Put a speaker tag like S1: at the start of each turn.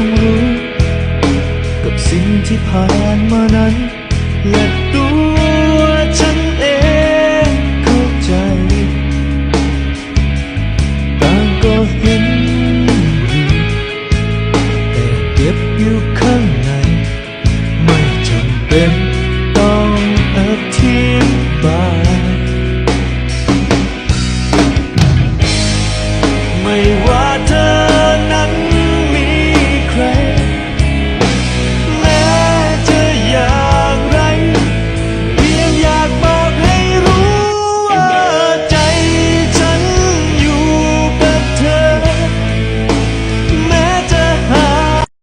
S1: งรู้ กับสิ่งที่ผ่านมานั้น และตัวฉันเองเข้าใจ ต่างก็เห็น แต่เก็บอยู่ข้างใน ไม่จำเป็น